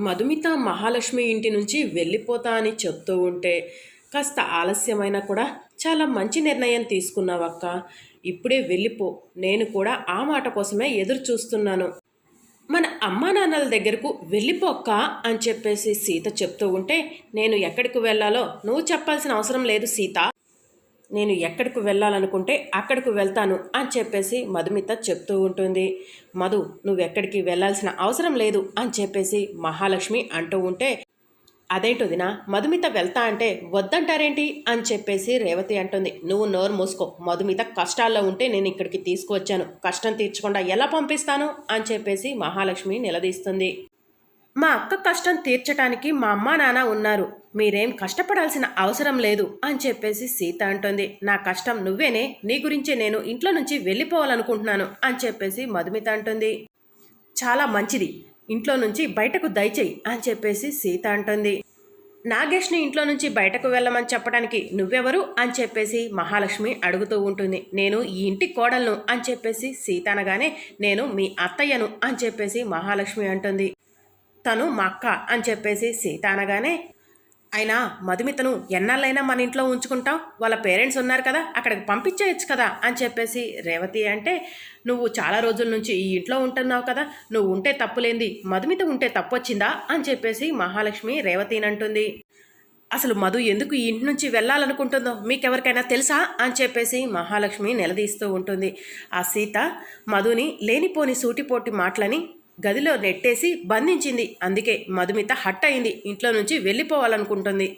మధుమిత మహాలక్ష్మి ఇంటి నుంచి వెళ్ళిపోతా అని చెప్తూ ఉంటే కాస్త ఆలస్యమైనా కూడా చాలా మంచి నిర్ణయం తీసుకున్నావక్క. ఇప్పుడే వెళ్ళిపో. నేను కూడా ఆ మాట కోసమే ఎదురు చూస్తున్నాను. మన అమ్మా నాన్నల దగ్గరకు వెళ్ళిపోక్క అని చెప్పేసి సీత చెప్తూ ఉంటే నేను ఎక్కడికి వెళ్ళాలో నువ్వు చెప్పాల్సిన అవసరం లేదు సీత. నేను ఎక్కడికి వెళ్ళాలనుకుంటే అక్కడికి వెళ్తాను అని చెప్పేసి మధుమిత చెప్తూ ఉంటుంది. మధు నువ్వెక్కడికి వెళ్ళాల్సిన అవసరం లేదు అని చెప్పేసి మహాలక్ష్మి అంటూ ఉంటే అదేంటోదినా మధుమిత వెళ్తా అంటే వద్దంటారేంటి? అని చెప్పేసి రేవతి అంటుంది. నువ్వు నోరు మూసుకో మధుమిత కష్టాల్లో ఉంటే నేను ఇక్కడికి తీసుకువచ్చాను. కష్టం తీర్చకుండా ఎలా పంపిస్తాను? అని చెప్పేసి మహాలక్ష్మి నిలదీస్తుంది. మా అక్క కష్టం తీర్చటానికి మా అమ్మా నాన్న ఉన్నారు. మీరేం కష్టపడాల్సిన అవసరం లేదు అని చెప్పేసి సీత అంటుంది. నా కష్టం నువ్వేనే నీ గురించే నేను ఇంట్లో నుంచి వెళ్ళిపోవాలనుకుంటున్నాను అని చెప్పేసి మధుమిత అంటుంది. చాలా మంచిది. ఇంట్లో నుంచి బయటకు దయచేయి అని చెప్పేసి సీత అంటుంది. నాగేష్ని ఇంట్లో నుంచి బయటకు వెళ్ళమని చెప్పడానికి నువ్వెవరు అని చెప్పేసి మహాలక్ష్మి అడుగుతూ ఉంటుంది. నేను ఈ ఇంటి కోడలను అని చెప్పేసి సీత అనగానే నేను మీ అత్తయ్యను అని చెప్పేసి మహాలక్ష్మి అంటుంది. తను మా అక్క అని చెప్పేసి సీత అనగానే అయినా మధుమితను ఎన్నాళ్ళైనా మన ఇంట్లో ఉంచుకుంటాం వాళ్ళ పేరెంట్స్ ఉన్నారు కదా అక్కడికి పంపించేయచ్చు కదా? అని చెప్పేసి రేవతి అంటే నువ్వు చాలా రోజుల నుంచి ఈ ఇంట్లో ఉంటున్నావు కదా నువ్వు ఉంటే తప్పులేంది మధుమిత ఉంటే తప్పు వచ్చిందా అని చెప్పేసి మహాలక్ష్మి రేవతిని అంటుంది అసలు మధు ఎందుకు ఈ ఇంటి నుంచి వెళ్ళాలనుకుంటుందో మీకెవరికైనా తెలుసా? అని చెప్పేసి మహాలక్ష్మి నిలదీస్తూ ఉంటుంది. ఆ సీత మధుని లేనిపోని సూటిపోటి మాటలని గదిలో నెట్టేసి బంధించింది. అందుకే మధుమిత హట్ అయింది ఇంట్లో నుంచి వెళ్ళిపోవాలనుకుంటుంది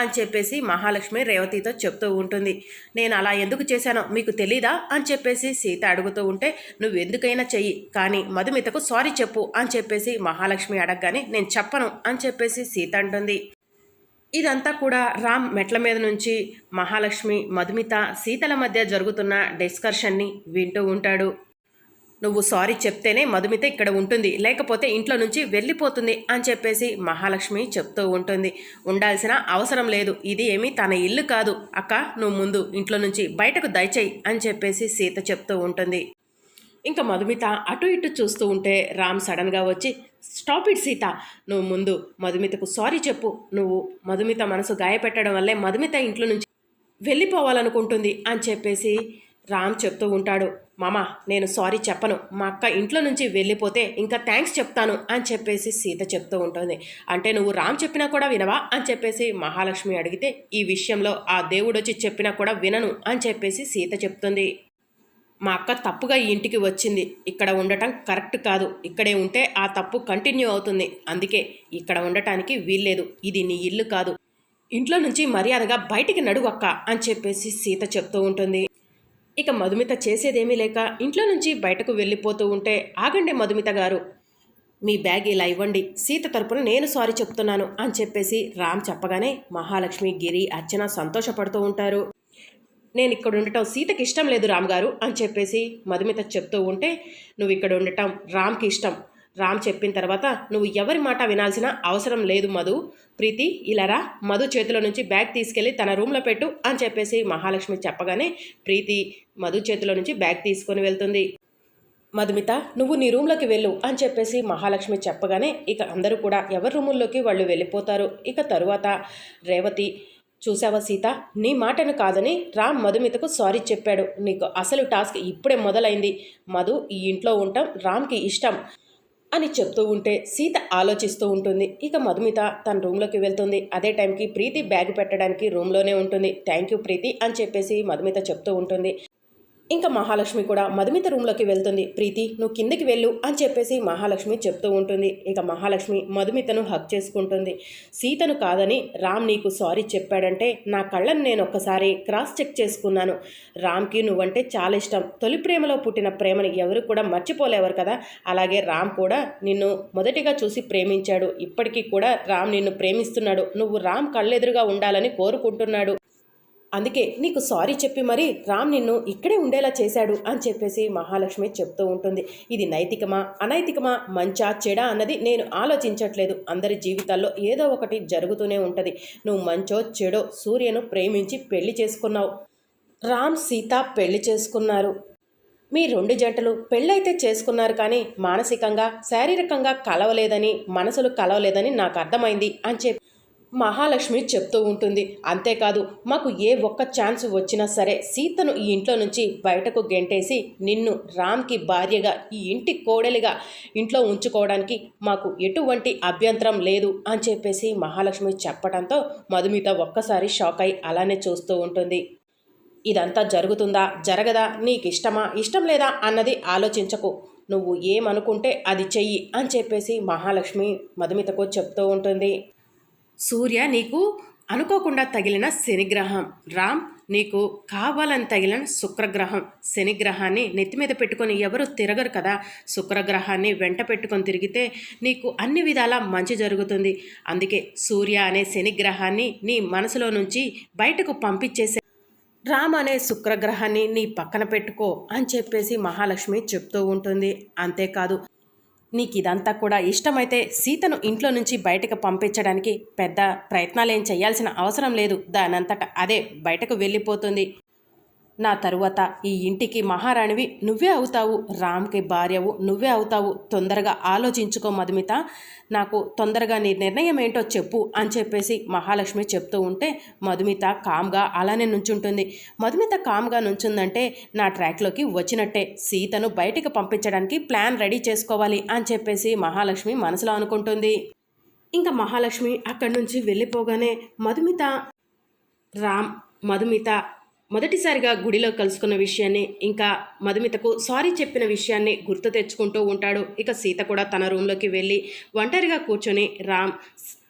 అని చెప్పేసి మహాలక్ష్మి రేవతితో చెప్తూ ఉంటుంది. నేను అలా ఎందుకు చేశానో మీకు తెలీదా అని చెప్పేసి సీత అడుగుతూ ఉంటే నువ్వు ఎందుకైనా చెయ్యి కానీ మధుమితకు సారీ చెప్పు అని చెప్పేసి మహాలక్ష్మి అడగగానే నేను చెప్పను అని చెప్పేసి సీత అంటుంది. ఇదంతా కూడా రామ్ మెట్ల మీద నుంచి మహాలక్ష్మి మధుమిత సీతల మధ్య జరుగుతున్న డిస్కర్షన్ని వింటూ ఉంటాడు. నువ్వు సారీ చెప్తేనే మధుమిత ఇక్కడ ఉంటుంది. లేకపోతే ఇంట్లో నుంచి వెళ్ళిపోతుంది అని చెప్పేసి మహాలక్ష్మి చెప్తూ ఉంటుంది. ఉండాల్సిన అవసరం లేదు. ఇది ఏమీ తన ఇల్లు కాదు. అక్క నువ్వు ముందు ఇంట్లో నుంచి బయటకు దయచేయి అని చెప్పేసి సీత చెప్తూ ఉంటుంది. ఇంకా మధుమిత అటు ఇటు చూస్తూ ఉంటే రామ్ సడన్గా వచ్చి స్టాప్ ఇట్ సీత. నువ్వు ముందు మధుమితకు సారీ చెప్పు. నువ్వు మధుమిత మనసు గాయపెట్టడం వల్లే మధుమిత ఇంట్లో నుంచి వెళ్ళిపోవాలనుకుంటుంది అని చెప్పేసి రామ్ చెప్తూ ఉంటాడు మామ నేను సారీ చెప్పను. మా అక్క ఇంట్లో నుంచి వెళ్ళిపోతే ఇంకా థ్యాంక్స్ చెప్తాను అని చెప్పేసి సీత చెప్తూ ఉంటుంది. అంటే నువ్వు రామ్ చెప్పినా కూడా వినవా? అని చెప్పేసి మహాలక్ష్మి అడిగితే ఈ విషయంలో ఆ దేవుడు వచ్చి చెప్పినా కూడా వినను అని చెప్పేసి సీత చెప్తుంది. మా అక్క తప్పుగా ఈ ఇంటికి వచ్చింది. ఇక్కడ ఉండటం కరెక్ట్ కాదు. ఇక్కడే ఉంటే ఆ తప్పు కంటిన్యూ అవుతుంది. అందుకే ఇక్కడ ఉండటానికి వీల్లేదు. ఇది నీ ఇల్లు కాదు. ఇంట్లో నుంచి మర్యాదగా బయటికి నడువక్క అని చెప్పేసి సీత చెప్తూ ఉంటుంది. ఇక మధుమిత చేసేదేమీ లేక ఇంట్లో నుంచి బయటకు వెళ్ళిపోతూ ఉంటే ఆగండి మధుమిత గారు. మీ బ్యాగ్ ఇలా ఇవ్వండి. సీత తరపున నేను సారీ చెప్తున్నాను అని చెప్పేసి రామ్ చెప్పగానే మహాలక్ష్మి గిరి అర్చన సంతోషపడుతూ ఉంటారు. నేను ఇక్కడ ఉండటం సీతకి ఇష్టం లేదు రామ్ గారు అని చెప్పేసి మధుమిత చెప్తూ ఉంటే నువ్వు ఇక్కడ ఉండటం రామ్కి ఇష్టం. రామ్ చెప్పిన తర్వాత నువ్వు ఎవరి మాట వినాల్సిన అవసరం లేదు మధు. ప్రీతి ఇలారా మధు చేతిలో నుంచి బ్యాగ్ తీసుకెళ్ళి తన రూమ్లో పెట్టు అని చెప్పేసి మహాలక్ష్మి చెప్పగానే ప్రీతి మధు చేతిలో నుంచి బ్యాగ్ తీసుకొని వెళ్తుంది. మధుమిత నువ్వు నీ రూమ్లోకి వెళ్ళు అని చెప్పేసి మహాలక్ష్మి చెప్పగానే ఇక అందరూ కూడా ఎవరి రూముల్లోకి వాళ్ళు వెళ్ళిపోతారు. ఇక తరువాత రేవతి చూసావా సీత? నీ మాటను కాదని రామ్ మధుమితకు సారీ చెప్పాడు. నీకు అసలు టాస్క్ ఇప్పుడే మొదలైంది. మధు ఈ ఇంట్లో ఉండటం రామ్కి ఇష్టం. అని చెప్తూ ఉంటే సీత ఆలోచిస్తూ ఉంటుంది. ఇక మధుమిత తన రూమ్లోకి వెళ్తుంది. అదే టైంకి ప్రీతి బ్యాగ్ పెట్టడానికి రూమ్లోనే ఉంటుంది. థ్యాంక్ యూ ప్రీతి అని చెప్పేసి మధుమిత చెప్తూ ఉంటుంది. ఇంకా మహాలక్ష్మి కూడా మధుమిత రూమ్లోకి వెళ్తుంది. ప్రీతి నువ్వు కిందకి వెళ్ళు అని చెప్పేసి మహాలక్ష్మి చెప్తూ ఉంటుంది. ఇక మహాలక్ష్మి మధుమితను హక్ చేసుకుంటుంది. సీతను కాదని రామ్ నీకు సారీ చెప్పాడంటే నా కళ్ళను నేను ఒక్కసారి క్రాస్ చెక్ చేసుకున్నాను. రామ్కి నువ్వంటే చాలా ఇష్టం. తొలి ప్రేమలో పుట్టిన ప్రేమని ఎవరు కూడా మర్చిపోలేవారు కదా. అలాగే రామ్ కూడా నిన్ను మొదటిగా చూసి ప్రేమించాడు. ఇప్పటికీ కూడా రామ్ నిన్ను ప్రేమిస్తున్నాడు. నువ్వు రామ్ కళ్ళెదురుగా ఉండాలని కోరుకుంటున్నాడు. అందుకే నీకు సారీ చెప్పి మరి రామ్ నిన్ను ఇక్కడే ఉండేలా చేశాడు అని చెప్పేసి మహాలక్ష్మి చెప్తూ ఉంటుంది. ఇది నైతికమా? అనైతికమా? మంచా? చెడా? అన్నది నేను ఆలోచించట్లేదు. అందరి జీవితాల్లో ఏదో ఒకటి జరుగుతూనే ఉంటుంది. నువ్వు మంచో చెడో సూర్యను ప్రేమించి పెళ్ళి చేసుకున్నావు. రామ్ సీత పెళ్ళి చేసుకున్నారు. మీ రెండు జంటలు పెళ్ళైతే చేసుకున్నారు కానీ మానసికంగా శారీరకంగా కలవలేదని మనసులు కలవలేదని నాకు అర్థమైంది అని చెప్పి మహాలక్ష్మి చెప్తూ ఉంటుంది. అంతేకాదు మాకు ఏ ఒక్క ఛాన్స్ వచ్చినా సరే సీతను ఈ ఇంట్లో నుంచి బయటకు గెంటేసి నిన్ను రామ్కి భార్యగా ఈ ఇంటి కోడలిగా ఇంట్లో ఉంచుకోవడానికి మాకు ఎటువంటి అభ్యంతరం లేదు అని చెప్పేసి మహాలక్ష్మి చెప్పడంతో మధుమిత ఒక్కసారి షాక్ అయి అలానే చూస్తూ ఉంటుంది. ఇదంతా జరుగుతుందా? జరగదా? నీకు ఇష్టమా ఇష్టం లేదా? అన్నది ఆలోచించకు. నువ్వు ఏమనుకుంటే అది చెయ్యి అని చెప్పేసి మహాలక్ష్మి మధుమితకు చెప్తూ ఉంటుంది. సూర్య నీకు అనుకోకుండా తగిలిన శనిగ్రహం. రామ్ నీకు కావాలని తగిలిన శుక్రగ్రహం. శనిగ్రహాన్ని నెత్తి మీద పెట్టుకొని ఎవరు తిరగరు కదా. శుక్రగ్రహాన్ని వెంట పెట్టుకొని తిరిగితే నీకు అన్ని విధాలా మంచి జరుగుతుంది. అందుకే సూర్య అనే శనిగ్రహాన్ని నీ మనసులో నుంచి బయటకు పంపించేసే రామ్ అనే శుక్రగ్రహాన్ని నీ పక్కన పెట్టుకో అని చెప్పేసి మహాలక్ష్మి చెప్తూ ఉంటుంది. అంతేకాదు నీకు ఇదంతా కూడా ఇష్టమైతే సీతను ఇంట్లో నుంచి బయటకు పంపించడానికి పెద్ద ప్రయత్నాలేం చేయాల్సిన అవసరం లేదు. దానంతట అదే బయటకు వెళ్ళిపోతుంది. నా తరువాత ఈ ఇంటికి మహారాణివి నువ్వే అవుతావు. రామ్కి భార్యవు నువ్వే అవుతావు. తొందరగా ఆలోచించుకో మధుమిత. నాకు తొందరగా నీ నిర్ణయం ఏంటో చెప్పు అని చెప్పేసి మహాలక్ష్మి చెప్తూ ఉంటే మధుమిత కామ్గా అలానే నుంచుంటుంది. మధుమిత కామ్గా నుంచుందంటే నా ట్రాక్లోకి వచ్చినట్టే. సీతను బయటికి పంపించడానికి ప్లాన్ రెడీ చేసుకోవాలి అని చెప్పేసి మహాలక్ష్మి మనసులో అనుకుంటుంది. ఇంకా మహాలక్ష్మి అక్కడి నుంచి వెళ్ళిపోగానే మధుమిత రామ్ మధుమిత మొదటిసారిగా గుడిలో కలుసుకున్న విషయాన్ని ఇంకా మధుమితకు సారీ చెప్పిన విషయాన్ని గుర్తు తెచ్చుకుంటూ ఉంటాడు. ఇక సీత కూడా తన రూమ్లోకి వెళ్ళి ఒంటరిగా కూర్చొని రామ్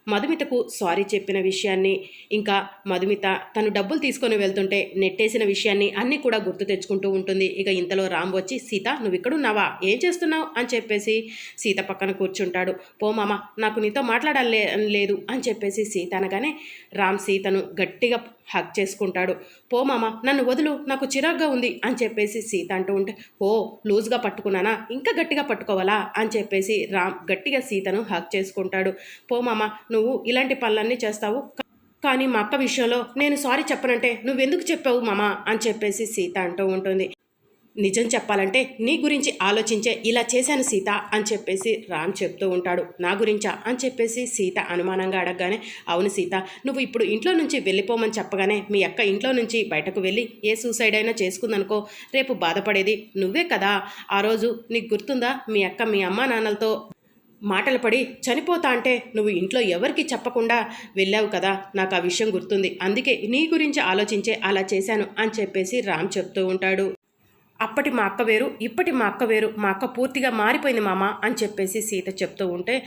మధుమితకు సారీ చెప్పిన విషయాన్ని ఇంకా మధుమిత తను డబ్బులు తీసుకొని వెళ్తుంటే నెట్టేసిన విషయాన్ని అన్నీ కూడా గుర్తు తెచ్చుకుంటూ ఉంటుంది. ఇక ఇంతలో రామ్ వచ్చి సీత నువ్వు ఇక్కడున్నావా ఏం చేస్తున్నావు? అని చెప్పేసి సీత పక్కన కూర్చుంటాడు. పో మామ నాకు నీతో మాట్లాడాలే లేదు అని చెప్పేసి సీత అనగానే రామ్ సీతను గట్టిగా హక్ చేసుకుంటాడు. పో మామ నన్ను వదులు నాకు చిరాగ్గా ఉంది అని చెప్పేసి సీత అంటూ ఉంటే ఓ లూజ్గా పట్టుకున్నానా? ఇంకా గట్టిగా పట్టుకోవాలా? అని చెప్పేసి రామ్ గట్టిగా సీతను హక్ చేసుకుంటాడు. పో మామ నువ్వు ఇలాంటి పనులన్నీ చేస్తావు. కానీ మా అక్క విషయంలో నేను సారీ చెప్పనంటే నువ్వెందుకు చెప్పావు మామా? అని చెప్పేసి సీత అంటూ ఉంటుంది. నిజం చెప్పాలంటే నీ గురించి ఆలోచించే ఇలా చేశాను సీత అని చెప్పేసి రామ్ చెప్తూ ఉంటాడు. నా గురించా? అని చెప్పేసి సీత అనుమానంగా అడగగానే అవును సీత నువ్వు ఇప్పుడు ఇంట్లో నుంచి వెళ్ళిపోమని చెప్పగానే మీ అక్క ఇంట్లో నుంచి బయటకు వెళ్ళి ఏ సూసైడ్ అయినా చేసుకుందనుకో రేపు బాధపడేది నువ్వే కదా. ఆ రోజు నీకు గుర్తుందా? మీ అక్క మీ అమ్మా నాన్నలతో మాటలు పడి చనిపోతా అంటే నువ్వు ఇంట్లో ఎవరికి చెప్పకుండా వెళ్ళావు కదా? నాకు ఆ విషయం గుర్తుంది. అందుకే నీ గురించి ఆలోచించే అలా చేశాను అని చెప్పేసి రామ్ చెప్తూ ఉంటాడు. అప్పటి మా అక్క వేరు ఇప్పటి మా అక్క వేరు మా అక్క పూర్తిగా మారిపోయింది మామ అని చెప్పేసి సీత చెప్తూ ఉంటే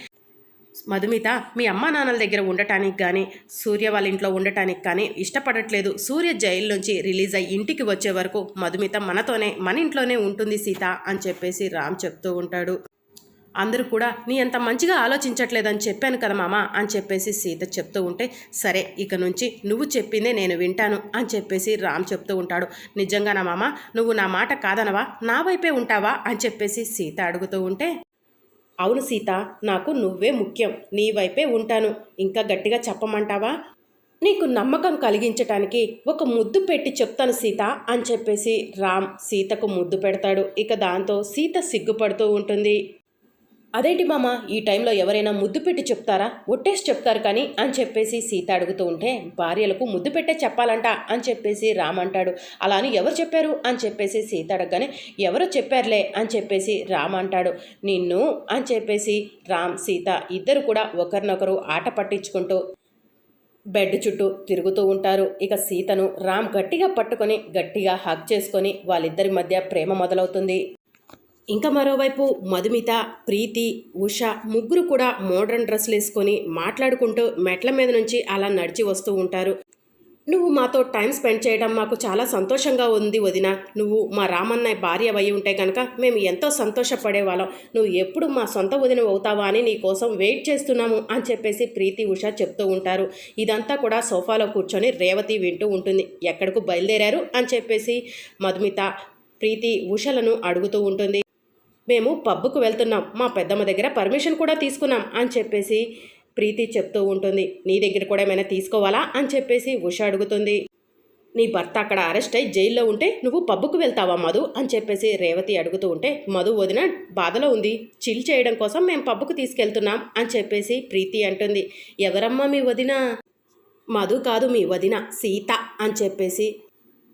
మధుమిత మీ అమ్మా నాన్నల దగ్గర ఉండటానికి కానీ సూర్య వాళ్ళ ఇంట్లో ఉండటానికి కానీ ఇష్టపడట్లేదు. సూర్య జైలు నుంచి రిలీజ్ అయ్యి ఇంటికి వచ్చే వరకు మధుమిత మనతోనే మన ఇంట్లోనే ఉంటుంది సీత అని చెప్పేసి రామ్ చెప్తూ ఉంటాడు. అందరూ కూడా నీ అంత మంచిగా ఆలోచించట్లేదని చెప్పాను కదా మామ అని చెప్పేసి సీత చెప్తూ ఉంటే సరే ఇక నుంచి నువ్వు చెప్పిందే నేను వింటాను అని చెప్పేసి రామ్ చెప్తూ ఉంటాడు. నిజంగానా మామ? నువ్వు నా మాట కాదనవా? నా వైపే ఉంటావా? అని చెప్పేసి సీత అడుగుతూ ఉంటే అవును సీత నాకు నువ్వే ముఖ్యం. నీ వైపే ఉంటాను. ఇంకా గట్టిగా చెప్పమంటావా? నీకు నమ్మకం కలిగించటానికి ఒక ముద్దు పెట్టి చెప్తాను సీత అని చెప్పేసి రామ్ సీతకు ముద్దు పెడతాడు. ఇక దాంతో సీత సిగ్గుపడుతూ ఉంటుంది. అదేంటి మామ ఈ టైంలో ఎవరైనా ముద్దు పెట్టి చెప్తారా? ఒట్టేసి చెప్తారు కానీ అని చెప్పేసి సీత అడుగుతూ ఉంటే భార్యలకు ముద్దు పెట్టే చెప్పాలంట అని చెప్పేసి రామ్ అంటాడు. అలా అని ఎవరు చెప్పారు? అని చెప్పేసి సీత అడగగానే ఎవరో చెప్పారులే అని చెప్పేసి రామ్ అంటాడు. నిన్ను అని చెప్పేసి రామ్ సీత ఇద్దరు కూడా ఒకరినొకరు ఆట పట్టించుకుంటూ బెడ్ చుట్టూ తిరుగుతూ ఉంటారు. ఇక సీతను రామ్ గట్టిగా పట్టుకొని గట్టిగా హక్ చేసుకొని వాళ్ళిద్దరి మధ్య ప్రేమ మొదలవుతుంది. ఇంకా మరోవైపు మధుమిత ప్రీతి ఉష ముగ్గురు కూడా మోడర్న్ డ్రెస్సులు వేసుకొని మాట్లాడుకుంటూ మెట్ల మీద నుంచి అలా నడిచి వస్తూ ఉంటారు. నువ్వు మాతో టైం స్పెండ్ చేయడం మాకు చాలా సంతోషంగా ఉంది వదిన. నువ్వు మా రామన్నయ్య భార్య అయి ఉంటే కనుక మేము ఎంతో సంతోషపడేవాళ్ళం నువ్వు ఎప్పుడు మా సొంత వదిన అవుతావా అని నీ కోసం వెయిట్ చేస్తున్నాము అని చెప్పేసి ప్రీతి ఉష చెప్తూ ఉంటారు. ఇదంతా కూడా సోఫాలో కూర్చొని రేవతి వింటూ ఉంటుంది. ఎక్కడకు బయలుదేరారు అని చెప్పేసి మధుమిత ప్రీతి ఉషలను అడుగుతూ ఉంటుంది. మేము పబ్బుకు వెళ్తున్నాం. మా పెద్దమ్మ దగ్గర పర్మిషన్ కూడా తీసుకున్నాం అని చెప్పేసి ప్రీతి చెప్తూ ఉంటుంది. నీ దగ్గర కూడా ఏమైనా తీసుకోవాలా అని చెప్పేసి ఉష అడుగుతుంది. నీ భర్త అక్కడ అరెస్ట్ అయి జైల్లో ఉంటే నువ్వు పబ్బుకు వెళ్తావా మధు అని చెప్పేసి రేవతి అడుగుతూ ఉంటే మధు వదిన బాధలో ఉంది. చిల్ చేయడం కోసం మేము పబ్బుకు తీసుకెళ్తున్నాం అని చెప్పేసి ప్రీతి అంటుంది. ఎవరమ్మా మీ వదిన? మధు కాదు మీ వదిన సీత అని చెప్పేసి